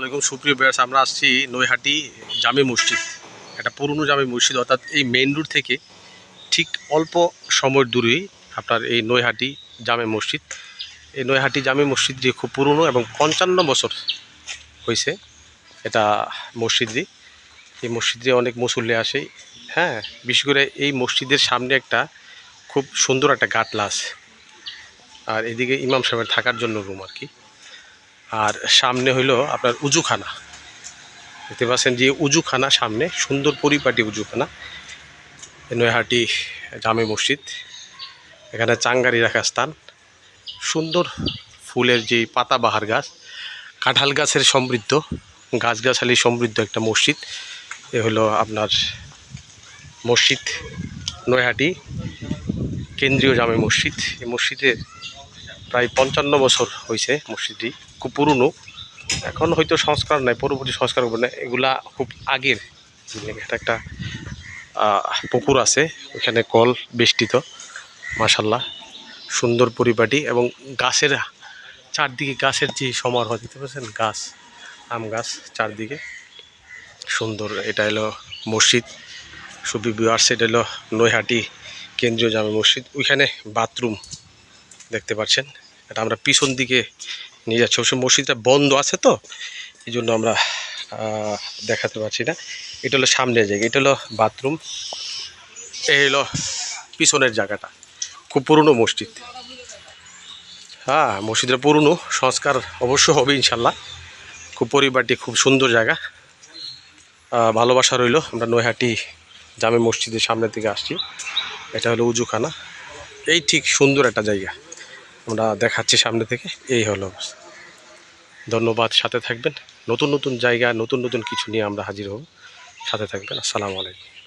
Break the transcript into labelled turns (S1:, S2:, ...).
S1: ওয়ালাইকুম, সুপ্রিয় ব্যাস আমরা আসছি নৈহাটি জামে মসজিদ, একটা পুরনো জামে মসজিদ, অর্থাৎ এই মেইন রোড থেকে ঠিক অল্প সময়ের দূরেই আপনার এই নৈহাটি জামে মসজিদ। এই নৈহাটি জামে মসজিদটি খুব পুরনো এবং পঞ্চান্ন বছর হয়েছে, এটা মসজিদটি এই মসজিদে অনেক মুসল্লি আসে। হ্যাঁ বিশেষ করে এই মসজিদের সামনে একটা খুব সুন্দর একটা গাটলা আছে। আর এদিকে ইমাম সাহেবের থাকার জন্য রুম আর কি। আর সামনে হইল আপনার উজুখানা। দেখতে পাচ্ছেন যে উজুখানা সামনে, সুন্দর পরিপাটি উজুখানা। নৈহাটি জামে মসজিদ। এখানে চাঙ্গারি রাখার স্থান। সুন্দর ফুলের যে পাতাবাহার গাছ, কাঁঠাল গাছের সমৃদ্ধ, গাছগাছালি সমৃদ্ধ একটা মসজিদ। এ হলো আপনার মসজিদ, নৈহাটি, কেন্দ্রীয় জামে মসজিদ। এই মসজিদের প্রায় পঞ্চান্ন বছর হয়েছে মসজিদটি, খুব পুরনো। এখন হয়তো সংস্কার নাই, পরবর্তী সংস্কার হবে না। এগুলা খুব আগের এটা একটা পুকুর আছে ওখানে কল বেষ্টিত মাসাল্লাহ সুন্দর পরিপাটি এবং গাছের চারদিকে গাছের যে সমারোহ, দেখতে পাচ্ছেন? গাছ, আম গাছ চারদিকে। সুন্দর, এটা হলো মসজিদ। সুবি বিহার সেট হলো নৈহাটি কেন্দ্রীয় জামে মসজিদ। ওইখানে বাথরুম দেখতে পাচ্ছেন। এটা আমরা পিছন দিকে নিয়ে যাচ্ছি। অবশ্য মসজিদটা বন্ধ আছে তো, এই জন্য আমরা দেখাতে পারছি না। এটা হলো সামনের জায়গা, এটা হলো বাথরুম। এই হলো পিছনের জায়গাটা, খুব পুরনো মসজিদ। হ্যাঁ মসজিদটা পুরনো, সংস্কার অবশ্য হবে ইনশাল্লাহ। খুব পরিবারটি খুব সুন্দর জায়গা। ভালোবাসা রইল, আমরা নৈহাটি জামে মসজিদের সামনের দিকে আসছি। এটা হলো উজুখানা। এই ঠিক সুন্দর একটা জায়গা। আমরা দেখাচ্ছি সামনে থেকে। এই হলো অবস্থা। ধন্যবাদ, সাথে থাকবেন। নতুন নতুন জায়গা, নতুন নতুন কিছু নিয়ে আমরা হাজির হব। সাথে থাকবেন। আসসালামু আলাইকুম।